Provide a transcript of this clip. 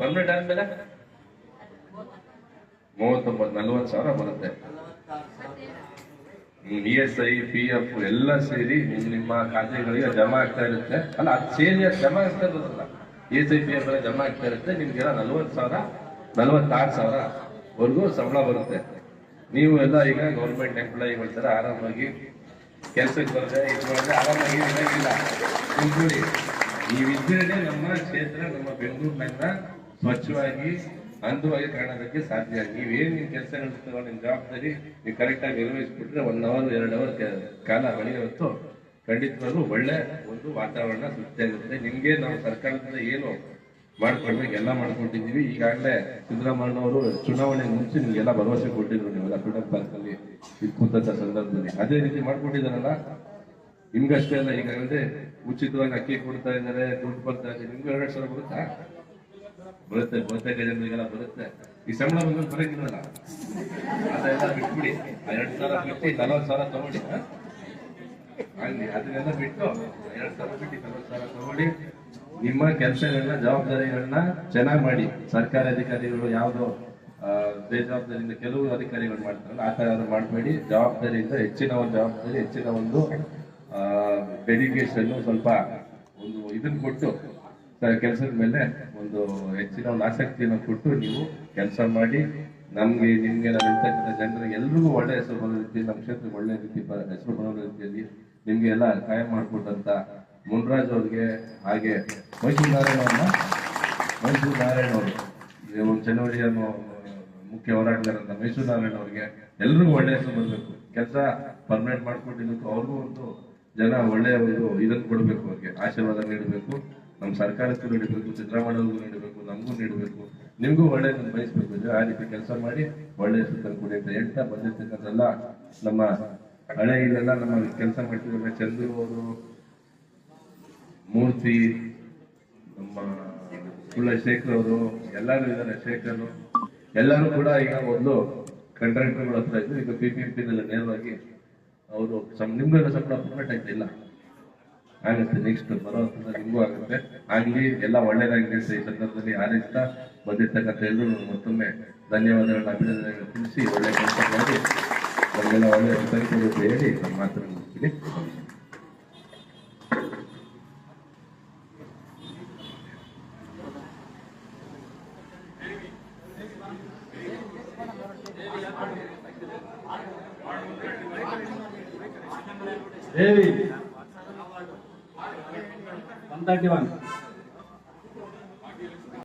Permanent ಆದ್ಮೇಲೆ ಮೂವತ್ತೊಂಬತ್ತು, ನಲ್ವತ್ತು ಸಾವಿರ ಬರುತ್ತೆ. E S I P F ಎಲ್ಲ ಸೇರಿ ನಿಮ್ ನಿಮ್ಮ ಖಾತೆಗಳಿಗೆ ಜಮಾ ಆಗ್ತಾ ಇರುತ್ತೆ. ಅಲ್ಲ, ಅದು ಸೇರಿ ಜಮಾ ಆಗ್ತಾ ಇರೋದಲ್ಲ. E S I P F ಜಮಾ ಆಗ್ತಾ ಇರುತ್ತೆ. ನಿಮ್ಗೆಲ್ಲ ನಲ್ವತ್ತು ಸಾವಿರ, ನಲ್ವತ್ತಾರು ಸಾವಿರ ವರ್ಗೂ ಸಂಬಳ ಬರುತ್ತೆ. ನೀವು ಎಲ್ಲ ಈಗ ಗೌರ್ಮೆಂಟ್ ಎಂಪ್ಲಾಯಿಗಳ ತರ ಆರಾಮಾಗಿ ಕೆಲ್ಸಕ್ಕೆ ಬರದೆ, ಇದು ಮಾಡಿದ್ರೆ ಆರಾಮಾಗಿ ನೀವು ತಿಳ್ಕೊಳ್ಳಿ ನೀವಿದ್ರೇನೆ ನಮ್ಮ ಕ್ಷೇತ್ರ, ನಮ್ಮ ಬೆಂಗಳೂರು ನಗರ ಸ್ವಚ್ಛವಾಗಿ, ಅಂದವಾಗಿ ಕಾಣೋದಕ್ಕೆ ಸಾಧ್ಯ. ನೀವೇನು ನಿಮ್ಮ ಕೆಲಸಗಳು ತಗೊಂಡು ನಿಮ್ಮ ಜವಾಬ್ದಾರಿ ನೀವು ಕರೆಕ್ಟಾಗಿ ನಿರ್ವಹಿಸ್ಬಿಟ್ರೆ ಒನ್ ಅವರ್ ಎರಡು ಅವರ್ ಕಾಲ ಬೆಳೆಯುವತ್ತು ಖಂಡಿತವಾಗ್ಲೂ ಒಳ್ಳೆ ಒಂದು ವಾತಾವರಣ ಸೃಷ್ಟಿ ಆಗುತ್ತೆ ನಿಮಗೆ ನಾವು ಸರ್ಕಾರದಿಂದ ಏನು ಮಾಡ್ಕೊಡ್ಬೇಕು ಎಲ್ಲ ಮಾಡ್ಕೊಂಡಿದ್ದೀವಿ ಈಗಾಗಲೇ ಸಿದ್ದರಾಮಯ್ಯನವರು ಚುನಾವಣೆ ಮುಂಚೆ ನಿಮ್ಗೆಲ್ಲ ಭರವಸೆ ಕೊಟ್ಟಿದ್ರು ನೀವೆಲ್ಲ ಫ್ರೀಡಮ್ ಪಾರ್ಕಲ್ಲಿ ಕೂತಂತ ಸಂದರ್ಭದಲ್ಲಿ. ಅದೇ ರೀತಿ ಮಾಡ್ಕೊಂಡಿದ್ದಾರಲ್ಲ ನಿಮ್ಗಷ್ಟೇ ಅಲ್ಲ ಈಗಾಗಲೇ ಉಚಿತವಾಗಿ ಅಕ್ಕಿ ಕೊಡ್ತಾ ಇದ್ದಾರೆ, ದುಡ್ಡು ಬರ್ತಾ ಇದೆ. ನಿಮ್ಗೆ ಎರಡು ಸಾವಿರ ಬರುತ್ತಾ? ಬರುತ್ತೆ, ಬಹುತೇಕ ಬರುತ್ತೆ. ಈ ಸಂಬಳ ಬಂದ್ರೆ ಬರಂಗಿಲ್ಲಲ್ಲ ಅದೆಲ್ಲ ಬಿಟ್ಬಿಡಿ. ಎರಡ್ ಸಾವಿರ ಬಿಟ್ಟು ನಲವತ್ತು ಸಾವಿರ ತಗೊಳ್ಳಿ ಅದನ್ನೆಲ್ಲ ಬಿಟ್ಟು ಎರಡ್ ಸಾವಿರ ಬಿಟ್ಟು ನಲವತ್ತು ಸಾವಿರ ತಗೊಳ್ಳಿ. ನಿಮ್ಮ ಕೆಲಸಗಳನ್ನ ಜವಾಬ್ದಾರಿಗಳನ್ನ ಚೆನ್ನಾಗಿ ಮಾಡಿ. ಸರ್ಕಾರಿ ಅಧಿಕಾರಿಗಳು ಯಾವ್ದೋ ಬೇಜವಾಬ್ದಾರಿಯಿಂದ ಕೆಲವು ಅಧಿಕಾರಿಗಳು ಮಾಡ್ತಾರಲ್ಲ, ಆ ಥರ ಮಾಡಬೇಡಿ. ಜವಾಬ್ದಾರಿಯಿಂದ ಹೆಚ್ಚಿನ ಒಂದು ಜವಾಬ್ದಾರಿ, ಹೆಚ್ಚಿನ ಒಂದು ಡೆಡಿಕೇಶನ್ ಸ್ವಲ್ಪ ಒಂದು ಇದನ್ನ ಕೊಟ್ಟು ಕೆಲಸದ ಮೇಲೆ ಒಂದು ಹೆಚ್ಚಿನ ಒಂದು ಆಸಕ್ತಿಯನ್ನು ಕೊಟ್ಟು ನೀವು ಕೆಲಸ ಮಾಡಿ, ನಮ್ಗೆ, ನಿಮ್ಗೆ ನಾವಿರ್ತಕ್ಕಂಥ ಜನರಿಗೆ ಎಲ್ರಿಗೂ ಒಳ್ಳೆ ಹೆಸರು ಬರೋ ರೀತಿ, ನಮ್ಮ ಕ್ಷೇತ್ರಕ್ಕೆ ಒಳ್ಳೆ ರೀತಿ ಹೆಸರು ಬರೋ ರೀತಿಯಲ್ಲಿ ನಿಮ್ಗೆ ಎಲ್ಲ ಸಹಾಯ ಮಾಡ್ಕೊಟ್ಟಂತ ಮುನ್ರಾಜ್ ಅವ್ರಿಗೆ ಹಾಗೆ ಮೈಸೂರು ನಾರಾಯಣ ಅವ್ರನ್ನ, ಮೈಸೂರು ನಾರಾಯಣ ಅವರು ಒಂದು ಜನವರಿ ಅನ್ನೋ ಮುಖ್ಯ ಹೋರಾಟಗಾರಂತ ಮೈಸೂರು ನಾರಾಯಣ ಅವ್ರಿಗೆ ಎಲ್ರಿಗೂ ಒಳ್ಳೆ ಹೆಸರು ಬರಬೇಕು. ಕೆಲಸ ಪರ್ಮನೆಂಟ್ ಮಾಡ್ಕೊಂಡಿದ್ದಕ್ಕೂ ಅವ್ರಿಗೂ ಒಂದು ಜನ ಒಳ್ಳೆಯ ಒಂದು ಇದನ್ನು ಕೊಡಬೇಕು ಅವ್ರಿಗೆ, ಆಶೀರ್ವಾದ ನೀಡಬೇಕು. ನಮ್ಮ ಸರ್ಕಾರಕ್ಕೂ ನೀಡಬೇಕು ಸಿದ್ದರಾಮಯ್ಯಗೂ ನೀಡಬೇಕು, ನಮಗೂ ನೀಡಬೇಕು. ನಿಮಗೂ ಒಳ್ಳೆಯದನ್ನು ಬಯಸ್ಬೇಕು ಆ ರೀತಿ ಕೆಲಸ ಮಾಡಿ ಒಳ್ಳೆಯ ಹೆಸರು ತಂದ್ಕೊಡಿ ಅಂತ ಹೇಳ್ತಾ ನಮ್ಮ ಹಳೆ ಇಲ್ಲೆಲ್ಲ ನಮ್ಮ ಕೆಲಸ ಮಾಡ್ತಿದ್ರೆ ಚಂದ್ರು ಅವರು ಮೂರ್ತಿ, ನಮ್ಮ ಕುಳ್ಳ ಶೇಖರ್ ಅವರು, ಎಲ್ಲರೂ ಇದ್ದಾರೆ. ಶೇಖರ್ ಎಲ್ಲರೂ ಕೂಡ ಈಗ ಒಂದು ಕಾಂಟ್ರಾಕ್ಟರ್ಗಳ ಹತ್ರ ಇದ್ದು ಈಗ ಪಿ ಪಿ ಪಿ ನೇರವಾಗಿ ಅವರು ನಿಮ್ಗೆಲ್ಲ ಸಂಬಳ ಪರ್ಮನೆಂಟ್ ಆಯ್ತಾ ಇಲ್ಲ. ಆಗುತ್ತೆ ನೆಕ್ಸ್ಟ್ ಬರೋ ನಿಮಗೂ ಆಗುತ್ತೆ. ಆಗ್ಲಿ, ಎಲ್ಲ ಒಳ್ಳೇದಾಗಿ ನಡೆಸಿ ಈ ಸಂದರ್ಭದಲ್ಲಿ ಆಲಿಸ್ತಾ ಬಂದಿರ್ತಕ್ಕಂಥ ಎಲ್ಲರೂ ಮತ್ತೊಮ್ಮೆ ಧನ್ಯವಾದಗಳನ್ನ ಅಭಿನಂದನೆಗಳು ತಿಳಿಸಿ, ಒಳ್ಳೆ ಕೆಲಸ ಮಾಡಿ, ನಮಗೆಲ್ಲ ಒಳ್ಳೆ ಹೆಸರು ಅಂತ ಹೇಳಿ ನಮ್ಮ ಮಾತನ್ನು ಮುಗಿಸ್ತೀನಿ. 簡単ではります。